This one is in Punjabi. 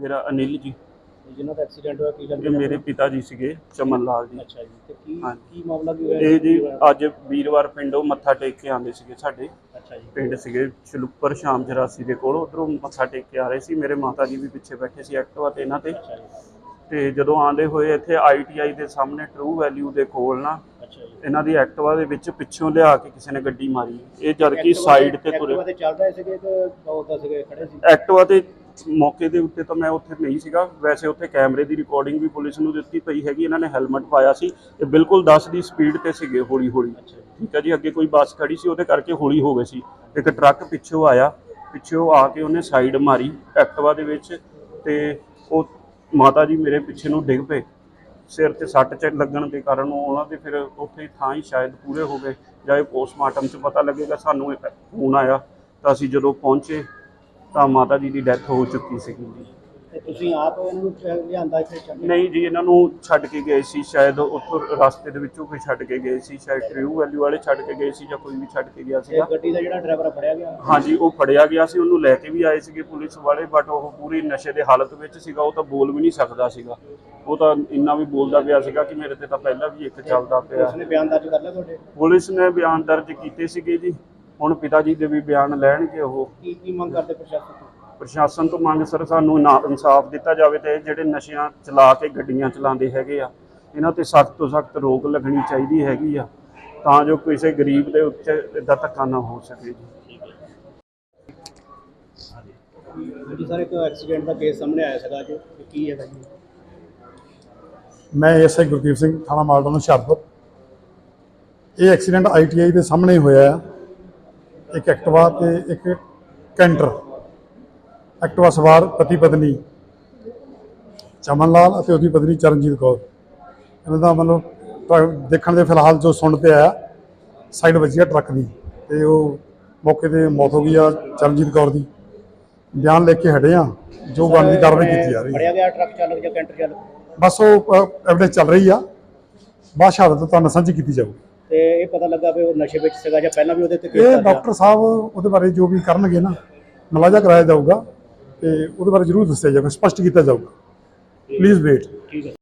ਮੇਰਾ ਅਨਿਲ ਜੀ। ਜਿਨ੍ਹਾਂ ਦਾ ਐਕਸੀਡੈਂਟ ਹੋਇਆ ਕੀ ਇਹ ਲੱਗਦਾ ਮੇਰੇ ਪਿਤਾ ਜੀ ਸੀਗੇ ਚਮਨ ਲਾਲ ਜੀ। ਅੱਛਾ ਜੀ ਤੇ ਕੀ। ਕੀ ਮਾਮਲਾ ਕੀ ਹੋਇਆ? ਇਹ ਜੀ ਅੱਜ ਵੀਰਵਾਰ ਪਿੰਡੋਂ ਮੱਥਾ ਟੇਕ ਕੇ ਆਉਂਦੇ ਸੀਗੇ ਸਾਡੇ। ਅੱਛਾ ਜੀ। ਪਿੰਡ ਸੀਗੇ ਛਲੂਪਰ ਸ਼ਾਮ 84 ਦੇ ਕੋਲ। ਉਧਰੋਂ ਮੱਥਾ ਟੇਕ ਕੇ ਆ ਰਹੇ ਸੀ। ਮੇਰੇ ਮਾਤਾ ਜੀ ਵੀ ਪਿੱਛੇ ਬੈਠੇ ਸੀ ਐਕਟਿਵਾ ਤੇ ਇਹਨਾਂ ਤੇ। ਅੱਛਾ ਜੀ। ਤੇ ਜਦੋਂ ਆਂਦੇ ਹੋਏ ਇੱਥੇ ਆਈਟੀਆਈ ਦੇ ਸਾਹਮਣੇ ਟਰੂ ਵੈਲਿਊ ਦੇ ਕੋਲ ਨਾ ਅੱਛਾ ਜੀ। ਇਹਨਾਂ ਦੀ ਐਕਟਿਵਾ ਦੇ ਵਿੱਚ ਪਿੱਛੋਂ ਲਿਆ ਕੇ ਕਿਸੇ ਨੇ ਗੱਡੀ ਮਾਰੀ। ਇਹ ਜਦ ਕਿ ਸਾਈਡ ਤੇ ਤੁਰੇ। ਐਕਟਿਵਾ ਤੇ ਚੱਲ ਰਹੇ ਸੀਗੇ ਤੇ ਦੌੜਦਾ ਸੀਗੇ ਖੜੇ ਸੀ? ਐਕਟਿਵਾ ਤੇ ਮੌਕੇ ਦੇ ਉੱਤੇ ਤਾਂ ਮੈਂ ਉੱਥੇ ਨਹੀਂ ਸੀਗਾ। ਵੈਸੇ ਉੱਥੇ ਕੈਮਰੇ ਦੀ ਰਿਕਾਰਡਿੰਗ ਵੀ ਪੁਲਿਸ ਨੂੰ ਦਿੱਤੀ ਪਈ ਹੈਗੀ ਇਹਨਾਂ ਨੇ ਹੈਲਮਟ ਪਾਇਆ ਸੀ ਤੇ ਬਿਲਕੁਲ 10 ਦੀ ਸਪੀਡ ਤੇ ਸੀਗੇ ਹੌਲੀ ਹੌਲੀ ਠੀਕ ਹੈ ਜੀ ਅੱਗੇ ਕੋਈ ਬੱਸ ਖੜੀ ਸੀ ਉਹਦੇ ਕਰਕੇ ਹੌਲੀ ਹੋ ਗਏ ਸੀ। ਇੱਕ ਟਰੱਕ ਪਿੱਛੋਂ ਆਇਆ ਪਿੱਛੋਂ ਆ ਕੇ ਉਹਨੇ ਸਾਈਡ ਮਾਰੀ ਐਕਟਿਵਾ ਦੇ ਵਿੱਚ ਤੇ ਉਹ ਮਾਤਾ ਜੀ ਮੇਰੇ ਪਿੱਛੇ ਨੂੰ ਡਿੱਗ ਪਏ। ਸਿਰ ਤੇ ਸੱਟ ਚ ਲੱਗਣ ਦੇ ਕਾਰਨ ਉਹ- ਉਹਨਾਂ ਦੇ ਫਿਰ ਉੱਥੇ ਹੀ ਥਾਂ ਹੀ ਸ਼ਾਇਦ ਪੂਰੇ ਹੋ ਗਏ। ਜਾਂ ਇਹ ਪੋਸਟਮਾਰਟਮ ਚ ਪਤਾ ਲੱਗੇਗਾ ਸਾਨੂੰ ਇਹ ਫੋਨ ਆਇਆ ਤਾਂ ਅਸੀਂ ਜਦੋਂ ਪਹੁੰਚੇ ਤਾਂ ਮਾਤਾ ਜੀ ਦੀ ਡੈਥ ਹੋ ਚੁੱਕੀ ਤੇ ਤੁਸੀਂ ਆਪ ਇਹਨਾਂ ਨੂੰ ਲਿਆਂਦਾ ਇੱਥੇ ਚੱਲ ਨਹੀਂ ਜੀ ਇਹਨਾਂ ਨੂੰ ਛੱਡ ਕੇ ਗਏ ਸੀ ਸ਼ਾਇਦ ਉੱਥੋਂ ਰਸਤੇ ਦੇ ਵਿੱਚੋਂ ਕੋਈ ਛੱਡ ਕੇ ਗਏ ਸੀ ਸ਼ਾਇਦ ਟ੍ਰਿਊ ਵੈਲਿਊ ਵਾਲੇ ਛੱਡ ਕੇ ਗਏ ਸੀ ਜਾਂ ਕੋਈ ਵੀ ਛੱਡ ਕੇ ਗਿਆ ਸੀਗਾ। ਗੱਡੀ ਦਾ ਜਿਹੜਾ ਡਰਾਈਵਰ ਫੜਿਆ ਗਿਆ? ਹਾਂਜੀ ਉਹ ਫੜਿਆ ਗਿਆ ਸੀ ਉਹਨੂੰ ਲੈ ਕੇ ਵੀ ਆਏ ਸੀਗੇ ਪੁਲਿਸ ਵਾਲੇ ਬਟ ਉਹ ਪੂਰੀ ਨਸ਼ੇ ਦੇ ਹਾਲਤ ਵਿੱਚ ਸੀਗਾ ਉਹ ਤਾਂ ਬੋਲ ਵੀ ਨਹੀਂ ਸਕਦਾ ਸੀਗਾ। ਉਹ ਤਾਂ ਇੰਨਾ ਵੀ ਬੋਲਦਾ ਪਿਆ ਸੀਗਾ ਕਿ ਮੇਰੇ ਤੇ ਤਾਂ ਪਹਿਲਾਂ ਵੀ ਇੱਕ ਚੱਲਦਾ ਪਿਆ। ਉਸਨੇ ਬਿਆਨ ਦਰਜ ਕਰ ਲਿਆ ਤੁਹਾਡੇ? ਪੁਲਿਸ ਨੇ ਬਿਆਨ ਦਰਜ ਕੀਤੇ ਸੀਗੇ ਜੀ। ਹੁਣ ਪਿਤਾ ਜੀ ਦੇ ਵੀ ਬਿਆਨ ਲੈਣਗੇ ਉਹ। ਕੀ ਕੀ ਮੰਗ ਕਰਦੇ ਪ੍ਰਸ਼ਾਸਨ ਤੋਂ? ਪ੍ਰਸ਼ਾਸਨ ਤੋਂ ਮੰਗ ਸਰ ਸਾਨੂੰ ਇਨਾ- ਇਨਸਾਫ ਦਿੱਤਾ ਜਾਵੇ ਤੇ ਜਿਹੜੇ ਨਸ਼ਿਆਂ ਚਲਾ ਕੇ ਗੱਡੀਆਂ ਚਲਾਉਂਦੇ ਹੈਗੇ ਆ ਇਹਨਾਂ ਤੇ ਸਖਤ ਤੋਂ ਸਖਤ ਰੋਕ ਲੱਗਣੀ ਚਾਹੀਦੀ ਹੈਗੀ ਆ ਤਾਂ ਜੋ ਕਿਸੇ ਗਰੀਬ ਦੇ ਉੱਤੇ ਇਦਾਂ ਧੱਕਾ ਨਾ ਹੋ ਸਕੇ ਜੀ। ਜੀ ਸਰ ਇੱਕ ਐਕਸੀਡੈਂਟ ਦਾ ਕੇਸ ਸਾਹਮਣੇ ਆਇਆ ਸੀਗਾ ਜੀ ਤੇ ਕੀ ਹੈਗਾ ਜੀ? ਮੈਂ ਐਸਆਈ ਗੁਰਦੀਪ ਸਿੰਘ ਥਾਣਾ ਮਾਲਟਨ ਹੁਸ਼ਿਆਰਪੁਰ। ਇਹ ਐਕਸੀਡੈਂਟ ਆਈਟੀਆਈ ਦੇ ਸਾਹਮਣੇ ਹੋਇਆ ਹੈ ਇੱਕ ਐਕਟਿਵਾ ਤੇ ਇੱਕ ਕੈਂਟਰ। ਐਕਟਿਵਾ ਸਵਾਰ ਪਤੀ ਪਤਨੀ ਚਮਨ ਲਾਲ ਅਤੇ ਉਹਦੀ ਪਤਨੀ ਚਰਨਜੀਤ ਕੌਰ। ਇਹਨਾਂ ਦਾ ਮਤਲਬ ਦੇਖਣ ਦੇ ਫਿਲਹਾਲ ਜੋ ਸੁਣ ਤੇ ਆਇਆ ਸਾਈਡ ਵੱਜੀ ਟਰੱਕ ਦੀ ਤੇ ਉਹ ਮੌਕੇ ਤੇ ਮੌਤ ਹੋ ਗਈ ਆ ਚਰਨਜੀਤ ਕੌਰ ਦੀ। ਬਿਆਨ ਲਿਖ ਕੇ ਹਟੇ ਆ ਜੋ ਬਣਦੀ ਕਾਰਵਾਈ ਕੀਤੀ ਜਾ ਰਹੀ ਹੈ ਫੜਿਆ ਗਿਆ ਟਰੱਕ ਚਾਲਕ ਜਾਂ ਕੈਂਟਰ ਚਾਲਕ ਬਸ ਉਹ ਐਵਿਡੈਂਸ ਚੱਲ ਰਹੀ ਆ। ਬਾਅਦ ਸ਼ਹਾਦਤ ਤੁਹਾਨੂੰ ਸਾਂਝੀ ਕੀਤੀ ਜਾਊਗੀ। ਤੇ ਇਹ ਪਤਾ ਲੱਗਾ ਵੀ ਉਹ ਨਸ਼ੇ ਵਿੱਚ ਸੀਗਾ ਜਾਂ ਪਹਿਲਾਂ ਵੀ ਉਹਦੇ ਤੇ ਕੇਸ ਇਹ ਦਰਜ ਆ? ਡਾਕਟਰ ਸਾਹਿਬ ਉਹਦੇ ਬਾਰੇ ਜੋ ਵੀ ਕਰਨਗੇ ਨਾ ਮੁਲਾਜ਼ਾ ਕਰਾਇਆ ਜਾਊਗਾ ਤੇ ਉਹਦੇ ਬਾਰੇ ਜ਼ਰੂਰ ਦੱਸਿਆ ਜਾਊਗਾ ਸਪਸ਼ਟ ਕੀਤਾ ਜਾਊਗਾ। ਪਲੀਜ਼ ਵੇਟ ਠੀਕ ਹੈ।